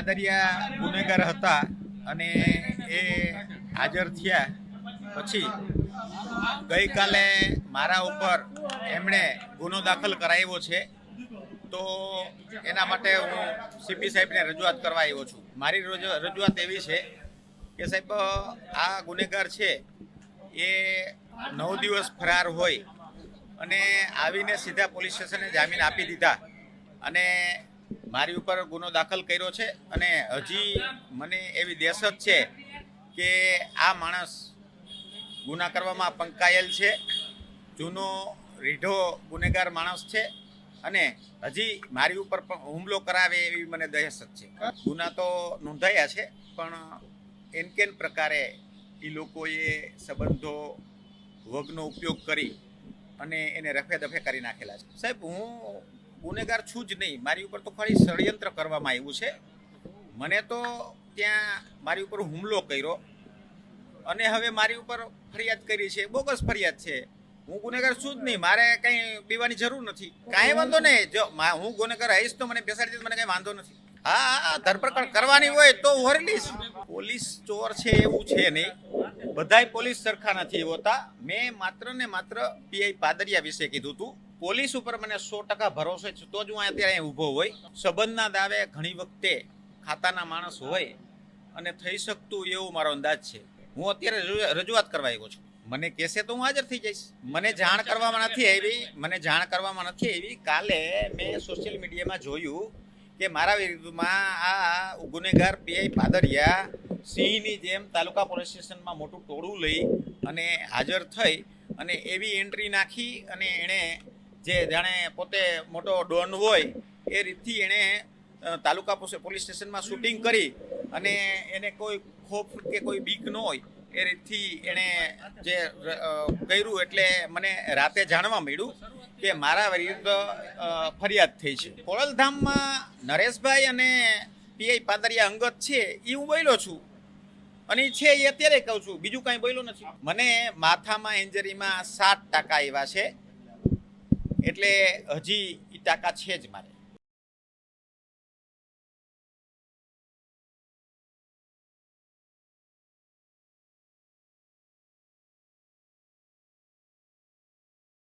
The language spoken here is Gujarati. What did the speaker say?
પાદરિયા ગુનેગાર હતા અને એ હાજર થયા પછી ગઈકાલે મારા ઉપર એમણે ગુનો દાખલ કરાવ્યો છે. તો એના માટે હું સીપી સાહેબને રજૂઆત કરવા આવ્યો છું. મારી રજૂ- રજૂઆત એવી છે કે સાહેબ, આ ગુનેગાર છે, એ નવ દિવસ ફરાર હોય અને આવીને સીધા પોલીસ સ્ટેશને જામીન આપી દીધા અને મારી ઉપર ગુનો દાખલ કર્યો છે અને હજી મને એવી દહેશત છે કે આ માણસ ગુના કરવામાં પંકાયેલ છે. જૂનો, રીઢો ગુનેગાર માણસ છે અને હજી મારી ઉપર પણ હુમલો કરાવે એવી મને દહેશત છે. ગુના તો નોંધાયા છે, પણ એન કેન પ્રકારે એ લોકોએ સંબંધો, વગનો ઉપયોગ કરી અને એને રફે દફે કરી નાખેલા છે. સાહેબ, હું ગુનેગાર છું જ નહીં. મારી ઉપર તો ખાલી ષડયંત્ર કરવામાં આવ્યું છે. મને તો ત્યાં મારી ઉપર હુમલો કર્યો અને હવે મારી ઉપર ફરિયાદ કરી છે. બોગસ ફરિયાદ છે. હું ગુનેગાર છું જ નહીં. મારે કંઈ બીવાની જરૂર નથી. કાંઈ વાંધો નહીં. જો હું ગુનેગાર હઈશ તો મને બેસાડી દે મને કંઈ વાંધો નથી. હા ધરપકડ કરવાની હોય તો હોરી પોલીસ ચોર છે એવું છે નહીં. બધાય પોલીસ સરખા નથી હોતા. મેં માત્ર ને માત્ર પીઆઈ પાદરિયા વિશે કીધું હતું પોલીસ ઉપર મને સો ટકા ભરોસો છે, તો જ હું અત્યારે ઊભો હોય. સંબંધના દાવે ઘણી વખતે ખાતાના માણસ હોય અને થઈ શકતું એવો મારો અંદાજ છે. હું અત્યારે રજૂઆત કરવા આવ્યો છું. મને કહેશે તો હું હાજર થઈ જઈશ. મને જાણ કરવામાં નથી આવી. મને જાણ કરવામાં નથી આવી. કાલે મેં સોશિયલ મીડિયામાં જોયું કે મારા વિરુદ્ધમાં આ ગુનેગાર પીઆઈ પાદરિયા સિંહની જેમ તાલુકા પોલીસ સ્ટેશનમાં મોટું ટોળું લઈ અને હાજર થઈ અને એવી એન્ટ્રી નાખી અને એણે જે જાણે પોતે મોટો ડોન હોય એ રીતથી એણે તાલુકા પોલીસ સ્ટેશનમાં શૂટિંગ કરી અને એને કોઈ ખોફ કે કોઈ બીક ન હોય. એ રીતથી એણે જે કર્યું એટલે મને રાતે જાણવા મળ્યું કે મારા વિરુદ્ધ ફરિયાદ થઈ છે. ખોડલધામમાં નરેશભાઈ અને પીઆઈ પાદરિયા અંગત છે એ હું બોલ્યો છું. અને છે એ અત્યારે કહું છું. બીજું કાંઈ બોલ્યો નથી. મને માથામાં ઇન્જરીમાં સાત ટકા એવા છે. એટલે હજી એ ટાકા છે જ મારે.